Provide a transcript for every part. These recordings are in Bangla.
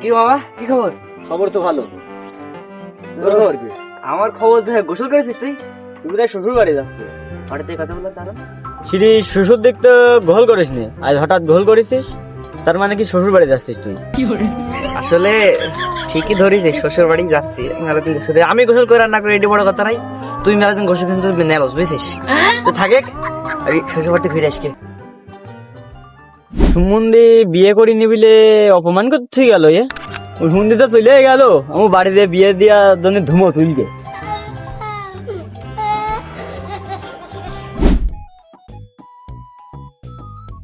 কি বাবা? কি খবর? খবর তো ভালো। তোর খবর কি? আমার খবর যে গোসল করেছিস তুই? তুই তাই শ্বশুর বাড়ি যাচ্ছিস হঠাৎ এই কথা বলল তারা সিঁড়ি শ্বশুর দেখতে গোল করিস নি আজ হঠাৎ গোল করেছিস তার মানে কি শ্বশুর বাড়ি যাচ্ছিস তুই? আসলে ঠিকই ধরিস শ্বশুর বাড়ি যাচ্ছি মেলাদিন গোসল আমি গোসল করে রান্না করে এটি বড় কথা নাই। তুই মেলাদিন গোসল কিন্তু নেলস বুঝছিস? তো থাকে আমি শ্বশুর বাড়িতে ফিরে আসকে সুমন্দি বিয়ে করি নিবিলে অপমান করতে গেল এ। ওই সুমন্দি তো চলে গেল আমার বাড়িতে বিয়ে দিয়া জন্য ধুমো তুলকে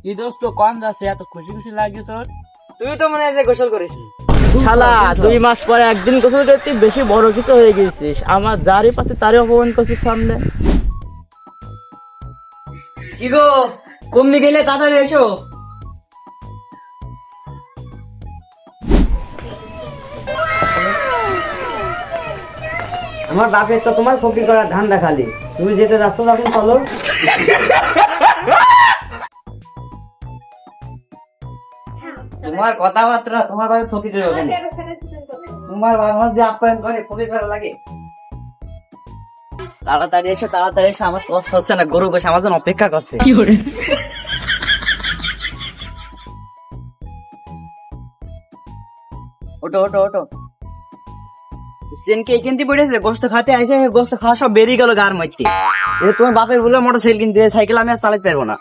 কি দোস্ত কম যাচ্ছে? এত খুশি খুশি লাগে তোর? তুই তো মনে হয় যে গোসল করিস শালা দুই মাস পরে একদিন গোসল করতে বেশি বড় কিছু হয়ে গেছিস। আমার যারই পাশে তারই অপমান করছিস সামনে। কি গো কমনি গেলে তাড়াতাড়ি এসো। আমার বাপের তো তোমার ফকির করার ধান দেখালি। তুমি যেতে যাচ্ছ তখন চলো। তোমার কথাবার্তা তোমার ওখানে তোমার বাবা যে আপ্যায়ন করে ফকির করা লাগে। তাড়াতাড়ি এসো তাড়াতাড়ি এসো আমার কষ্ট হচ্ছে না। গরু বসে আমার জন্য অপেক্ষা করছে। ওটো ওটো ওটো সেনকে এখান থেকে পড়েছে গোস্ত খাতে আইসে গোস্ত খাওয়া সব বেরিয়ে গেল গার মধ্যে। তোমার বাপের বলে মোটর সাইকেল কিনতে সাইকেল আমি আর চালাতে পারব না।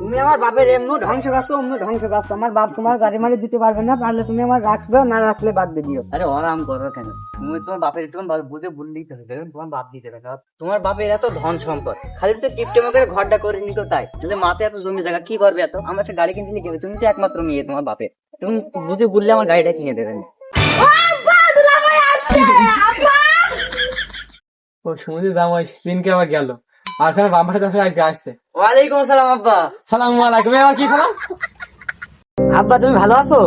তুমি আমার বাপের এমনি ধ্বংস করছ অমনি ধ্বংস করছ। আমার বাপ তোমার গাড়ি মারি দিতে পারবে না পারলে তুমি আমার রাখবে না রাখলে বাদ দিয়ে দিও। আরে আরাম করো কেন? তুমি তোমার বাপের একটু বুঝে বললেই তো হবে তোমার বাপ দিতে হবে তোমার বাপের এত ধন সম্পদ খালি তো টিপটেমো করে ঘরটা করে নিত তাই। যদি মাথায় এত জমি জায়গা কি করবে এত? আমার একটা গাড়ি কিনতে নিয়ে তুমি তো একমাত্র মেয়ে তোমার বাপের। তুমি বুঝে বললে আমার গাড়িটা কিনে দেবেন। ও সমুদ্রের দাম ওই দিনকে আবার গেল। আর ওখানে বাম্পাটা দশ আজকে আসছে। ওয়ালাইকুম আসসালাম আব্বা। সালাম আলাইকুম। এবার কি খবর? আব্বা তুমি ভালো আছো?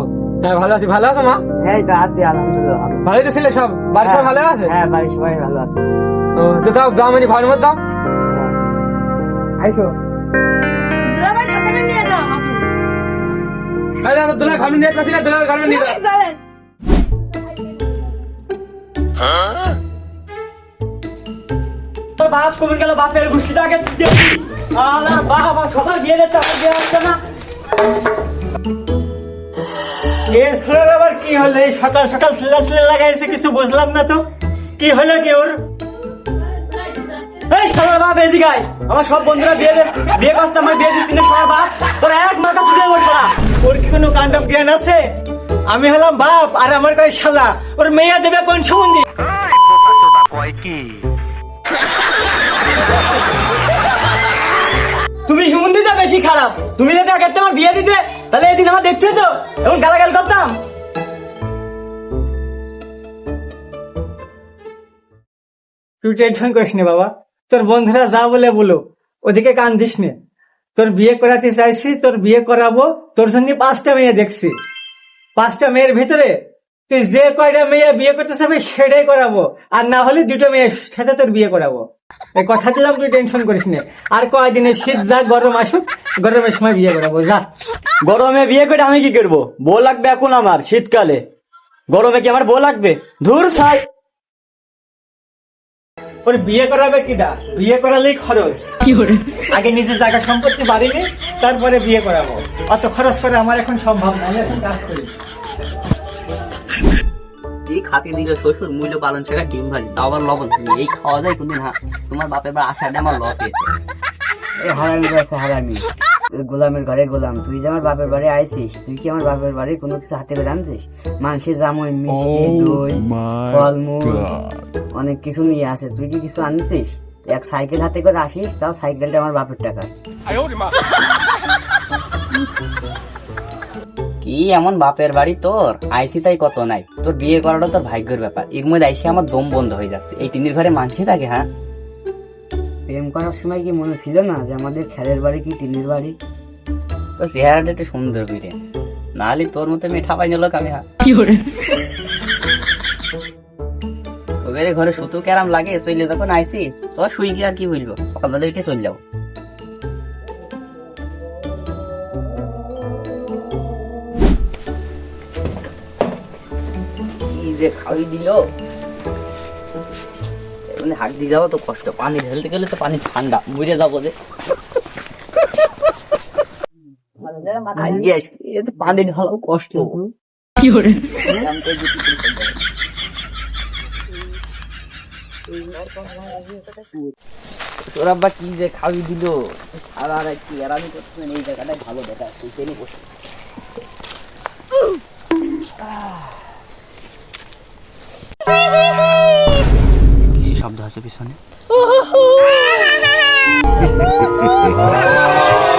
হ্যাঁ ভালো আছি। ভালো আছো মা? হ্যাঁ তো আছি আলহামদুলিল্লাহ ভালো ভালোই তো ছিলে সব? বাড়ির সব ভালো আছে? হ্যাঁ বাড়ির সবাই ভালো আছে। ও তো তাও মানে ভালো মতো দাও আইসো। আরে আমার দুলা ঘর নিয়ে আসছি না দুলা ঘর নিয়ে যাও। বাপ কমে গেল বাপের গুষ্টি আগে আলা বাবা, সবার বিয়ে দিতে আমার বিয়ে হচ্ছে না। এ ছেলের আবার কি হলো? এই সকাল সকাল ছেলে ছেলে লাগাইছে, কিছু বুঝলাম না তো। কি হলো কি ওর? এই সবার বাপ, এদিকে আয়। আমার সব বন্ধুরা বিয়ে বিয়ে করতে আমার বিয়ে দিচ্ছি না সবার বাপ। তোর এক মাথা তুলে বসা ওর কি কোনো কাণ্ড জ্ঞান আছে? আমি হলাম বাপ আর আমার কয় শালা। ওর মেয়ে দেবে কোন সম্বন্ধে? তুমি বেশি খারাপ। তুমি যদি আগে বিয়ে দিতে, তাহলে এদিন আমার দেখতে তো এখন গালাগাল করতাম। তুই টেনশন করিস নে বাবা। তোর বন্ধুরা যা বলে বলো, ওদিকে কান দিস নে। তোর বিয়ে করাতে চাইছি, তোর বিয়ে করাবো, তোর সঙ্গে পাঁচটা মেয়ে দেখছি। পাঁচটা মেয়ের ভিতরে তুই যে কয়টা মেয়ে বিয়ে করতে চাবি সেটাই করাবো। আর না হলে দুটো মেয়ের সাথে তোর বিয়ে করাবো। এই কথা দিলাম তুই টেনশন করিস নে। আর কয়দিনে শীত যা গরম আসুক গরমের সময় বিয়ে করাবো যা। গরমে বিয়ে করে আমি কি করব? বউ লাগবে এখন আমার শীতকালে। গরমে কি আমার বউ লাগবে? ধুর ছাই। ওর বিয়ে করাবে কিনা বিয়ে করালেই খরচ। কি আগে নিজের জায়গা সম্পত্তি বাড়িনি তারপরে বিয়ে করাবো। অত খরচ করে আমার এখন সম্ভব না আমি এখন কাজ করি। এই খাতে দিল শ্বশুর মূল্য পালন শেখা ডিম ভাজি তাও আবার লবণ। এই খাওয়া যায় কোনদিন তোমার বাপের বার আসাটা আমার লস হয়েছে। এ হারামি আছে হারামি। গোলামের ঘরে গোলাম তুই যে আমার বাপের বাড়ি আইছিস তুই কি আমার বাপের বাড়ি কোনো কিছু হাতে করে আনছিস? মানুষের জামই মিষ্টি দই ফলমূল অনেক কিছু নিয়ে আসে। তুই কি কিছু আনছিস? এক সাইকেল হাতে করে আসিস তাও সাইকেলটা আমার বাপের টাকা কি এমন বাপের বাড়ি তোর? আইসি তাই কত নাই। তোর বিয়ে করাটা তোর ভাগ্যের ব্যাপার। এর মধ্যে আইসি আমার দম বন্ধ হয়ে যাচ্ছে। এই টিনির ঘরে মানছে থাকে হ্যাঁ? প্রেম করার সময় কি মনে ছিল না যে আমাদের খেলের বাড়ি কি টিনের বাড়ি? তোর চেহারাটা একটু সুন্দর করে নাহলে তোর মতো মেয়ে ঠাপাই নিল আমি হ্যাঁ? কি করে? তোদের ঘরে সুতো ক্যারাম লাগে চলে যখন আইসি তোর শুই গিয়ে আর কি বলব সকালবেলা উঠে চলে যাব। যে খাওয়াই দিল। মানে হাত দিয়ে যাওয়া তো কষ্ট। পানি ঢেলতে গেলে তো পানি ঠান্ডা বুঝে যাব যে। পানি ঢালাও কষ্ট। কি করে? সোরাব্বা কি যে খাওয়াই দিল? আর আর কি আরামি করছেন এই জায়গাটায় ভালো দেখা সেইখানে বসে। শব্দ আছে পিছনে।